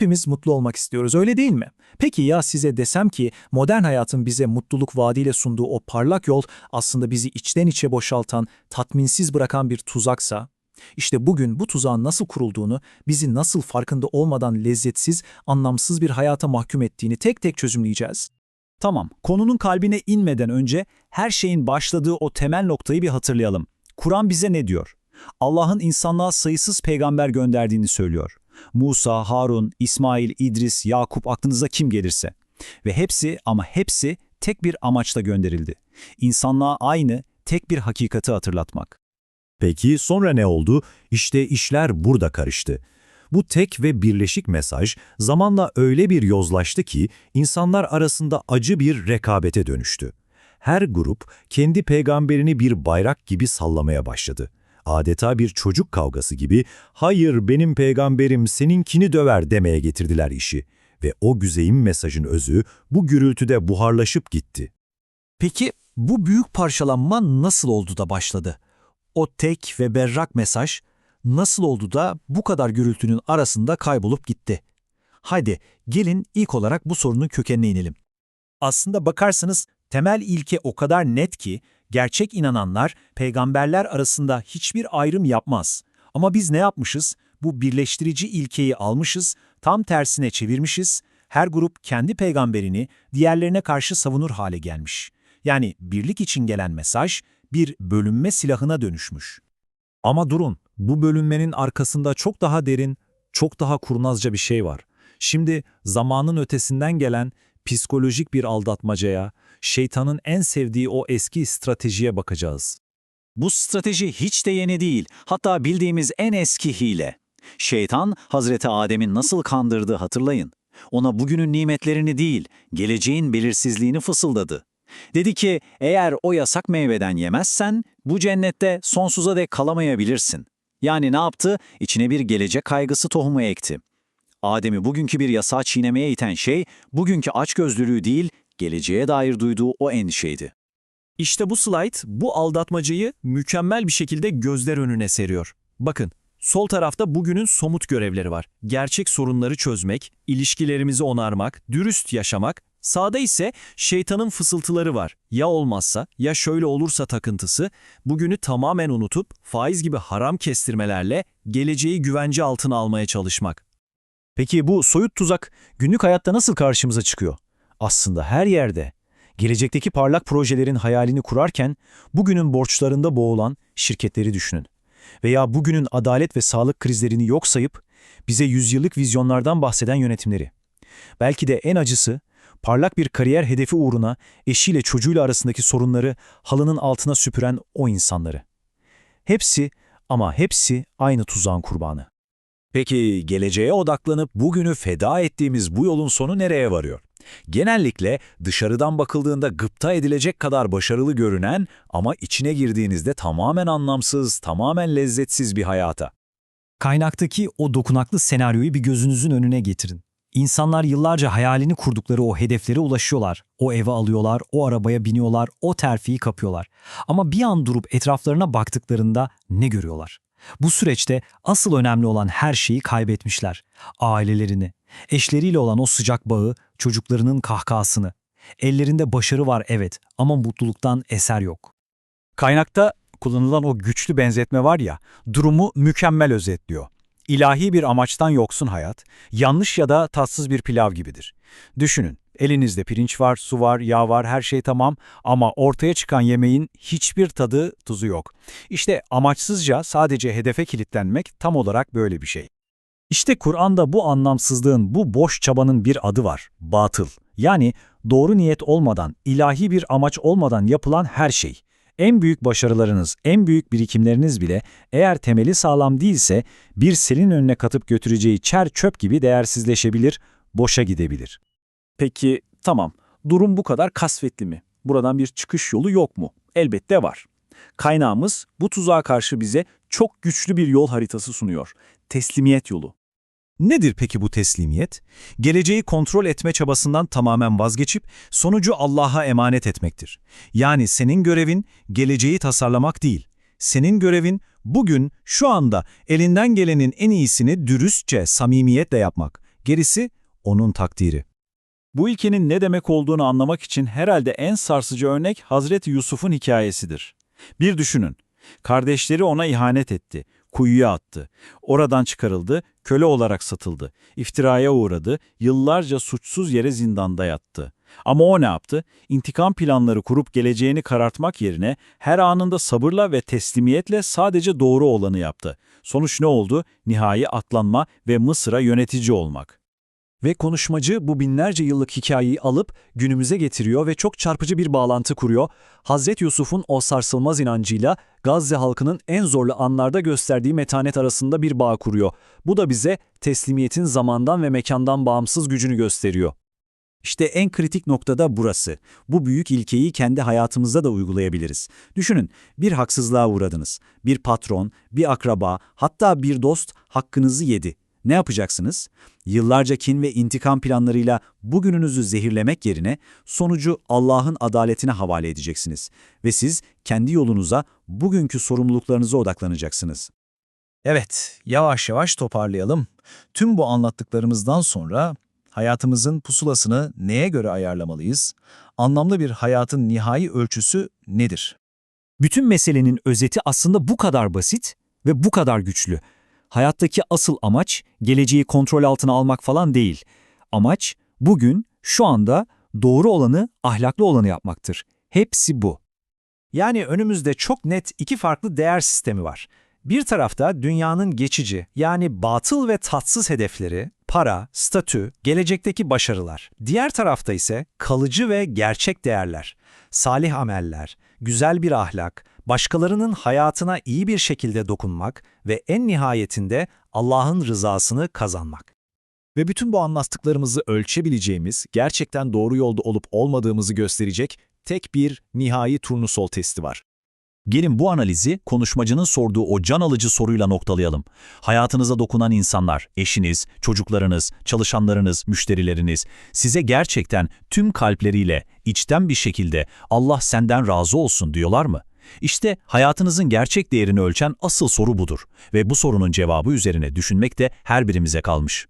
Hepimiz mutlu olmak istiyoruz öyle değil mi? Peki ya size desem ki modern hayatın bize mutluluk vaadiyle sunduğu o parlak yol aslında bizi içten içe boşaltan, tatminsiz bırakan bir tuzaksa? İşte bugün bu tuzağın nasıl kurulduğunu, bizi nasıl farkında olmadan lezzetsiz, anlamsız bir hayata mahkum ettiğini tek tek çözümleyeceğiz. Tamam, konunun kalbine inmeden önce her şeyin başladığı o temel noktayı bir hatırlayalım. Kur'an bize ne diyor? Allah'ın insanlığa sayısız peygamber gönderdiğini söylüyor. Musa, Harun, İsmail, İdris, Yakup aklınıza kim gelirse. Ve hepsi ama hepsi tek bir amaçla gönderildi. İnsanlığa aynı, tek bir hakikati hatırlatmak. Peki sonra ne oldu? İşte işler burada karıştı. Bu tek ve birleşik mesaj zamanla öyle bir yozlaştı ki insanlar arasında acı bir rekabete dönüştü. Her grup kendi peygamberini bir bayrak gibi sallamaya başladı. Adeta bir çocuk kavgası gibi hayır benim peygamberim seninkini döver demeye getirdiler işi. Ve o güzeyim mesajın özü bu gürültüde buharlaşıp gitti. Peki bu büyük parçalanma nasıl oldu da başladı? O tek ve berrak mesaj nasıl oldu da bu kadar gürültünün arasında kaybolup gitti? Haydi gelin ilk olarak bu sorunun kökenine inelim. Aslında bakarsanız temel ilke o kadar net ki gerçek inananlar peygamberler arasında hiçbir ayrım yapmaz. Ama biz ne yapmışız? Bu birleştirici ilkeyi almışız, tam tersine çevirmişiz, her grup kendi peygamberini diğerlerine karşı savunur hale gelmiş. Yani birlik için gelen mesaj bir bölünme silahına dönüşmüş. Ama durun, bu bölünmenin arkasında çok daha derin, çok daha kurnazca bir şey var. Şimdi zamanın ötesinden gelen psikolojik bir aldatmacaya, şeytanın en sevdiği o eski stratejiye bakacağız. Bu strateji hiç de yeni değil, hatta bildiğimiz en eski hile. Şeytan, Hazreti Adem'in nasıl kandırdığı hatırlayın. Ona bugünün nimetlerini değil, geleceğin belirsizliğini fısıldadı. Dedi ki, eğer o yasak meyveden yemezsen, bu cennette sonsuza dek kalamayabilirsin. Yani ne yaptı? İçine bir gelecek kaygısı tohumu ekti. Adem'i bugünkü bir yasağı çiğnemeye iten şey, bugünkü açgözlülüğü değil, geleceğe dair duyduğu o endişeydi. İşte bu slide bu aldatmacayı mükemmel bir şekilde gözler önüne seriyor. Bakın, sol tarafta bugünün somut görevleri var. Gerçek sorunları çözmek, ilişkilerimizi onarmak, dürüst yaşamak. Sağda ise şeytanın fısıltıları var. Ya olmazsa, ya şöyle olursa takıntısı, bugünü tamamen unutup faiz gibi haram kestirmelerle geleceği güvence altına almaya çalışmak. Peki bu soyut tuzak günlük hayatta nasıl karşımıza çıkıyor? Aslında her yerde. Gelecekteki parlak projelerin hayalini kurarken bugünün borçlarında boğulan şirketleri düşünün. Veya bugünün adalet ve sağlık krizlerini yok sayıp bize yüzyıllık vizyonlardan bahseden yönetimleri. Belki de en acısı parlak bir kariyer hedefi uğruna eşiyle çocuğuyla arasındaki sorunları halının altına süpüren o insanları. Hepsi ama hepsi aynı tuzağın kurbanı. Peki geleceğe odaklanıp bugünü feda ettiğimiz bu yolun sonu nereye varıyor? Genellikle dışarıdan bakıldığında gıpta edilecek kadar başarılı görünen ama içine girdiğinizde tamamen anlamsız, tamamen lezzetsiz bir hayata. Kaynaktaki o dokunaklı senaryoyu bir gözünüzün önüne getirin. İnsanlar yıllarca hayalini kurdukları o hedeflere ulaşıyorlar. O eve alıyorlar, o arabaya biniyorlar, o terfiyi kapıyorlar. Ama bir an durup etraflarına baktıklarında ne görüyorlar? Bu süreçte asıl önemli olan her şeyi kaybetmişler. Ailelerini, eşleriyle olan o sıcak bağı, çocuklarının kahkahasını. Ellerinde başarı var evet ama mutluluktan eser yok. Kaynakta kullanılan o güçlü benzetme var ya, durumu mükemmel özetliyor. İlahi bir amaçtan yoksun hayat, yanlış ya da tatsız bir pilav gibidir. Düşünün, elinizde pirinç var, su var, yağ var, her şey tamam ama ortaya çıkan yemeğin hiçbir tadı, tuzu yok. İşte amaçsızca sadece hedefe kilitlenmek tam olarak böyle bir şey. İşte Kur'an'da bu anlamsızlığın, bu boş çabanın bir adı var, batıl. Yani doğru niyet olmadan, ilahi bir amaç olmadan yapılan her şey. En büyük başarılarınız, en büyük birikimleriniz bile eğer temeli sağlam değilse bir selin önüne katıp götüreceği çer çöp gibi değersizleşebilir, boşa gidebilir. Peki tamam, durum bu kadar kasvetli mi? Buradan bir çıkış yolu yok mu? Elbette var. Kaynağımız bu tuzağa karşı bize çok güçlü bir yol haritası sunuyor. Teslimiyet yolu. Nedir peki bu teslimiyet? Geleceği kontrol etme çabasından tamamen vazgeçip sonucu Allah'a emanet etmektir. Yani senin görevin geleceği tasarlamak değil. Senin görevin bugün, şu anda elinden gelenin en iyisini dürüstçe, samimiyetle yapmak. Gerisi onun takdiri. Bu ilkenin ne demek olduğunu anlamak için herhalde en sarsıcı örnek Hazreti Yusuf'un hikayesidir. Bir düşünün. Kardeşleri ona ihanet etti, kuyuya attı. Oradan çıkarıldı, köle olarak satıldı. İftiraya uğradı, yıllarca suçsuz yere zindanda yattı. Ama o ne yaptı? İntikam planları kurup geleceğini karartmak yerine her anında sabırla ve teslimiyetle sadece doğru olanı yaptı. Sonuç ne oldu? Nihai aklanma ve Mısır'a yönetici olmak. Ve konuşmacı bu binlerce yıllık hikayeyi alıp günümüze getiriyor ve çok çarpıcı bir bağlantı kuruyor. Hazreti Yusuf'un o sarsılmaz inancıyla Gazze halkının en zorlu anlarda gösterdiği metanet arasında bir bağ kuruyor. Bu da bize teslimiyetin zamandan ve mekandan bağımsız gücünü gösteriyor. İşte en kritik noktada burası. Bu büyük ilkeyi kendi hayatımızda da uygulayabiliriz. Düşünün, bir haksızlığa uğradınız. Bir patron, bir akraba, hatta bir dost hakkınızı yedi. Ne yapacaksınız? Yıllarca kin ve intikam planlarıyla bugününüzü zehirlemek yerine sonucu Allah'ın adaletine havale edeceksiniz. Ve siz kendi yolunuza, bugünkü sorumluluklarınıza odaklanacaksınız. Evet, yavaş yavaş toparlayalım. Tüm bu anlattıklarımızdan sonra hayatımızın pusulasını neye göre ayarlamalıyız? Anlamlı bir hayatın nihai ölçüsü nedir? Bütün meselenin özeti aslında bu kadar basit ve bu kadar güçlü. Hayattaki asıl amaç geleceği kontrol altına almak falan değil. Amaç bugün, şu anda doğru olanı, ahlaklı olanı yapmaktır. Hepsi bu. Yani önümüzde çok net iki farklı değer sistemi var. Bir tarafta dünyanın geçici, yani batıl ve tatsız hedefleri, para, statü, gelecekteki başarılar. Diğer tarafta ise kalıcı ve gerçek değerler, salih ameller, güzel bir ahlak, başkalarının hayatına iyi bir şekilde dokunmak ve en nihayetinde Allah'ın rızasını kazanmak. Ve bütün bu anlattıklarımızı ölçebileceğimiz, gerçekten doğru yolda olup olmadığımızı gösterecek tek bir nihai turnusol testi var. Gelin bu analizi konuşmacının sorduğu o can alıcı soruyla noktalayalım. Hayatınıza dokunan insanlar, eşiniz, çocuklarınız, çalışanlarınız, müşterileriniz size gerçekten tüm kalpleriyle, içten bir şekilde Allah senden razı olsun diyorlar mı? İşte hayatınızın gerçek değerini ölçen asıl soru budur ve bu sorunun cevabı üzerine düşünmek de her birimize kalmış.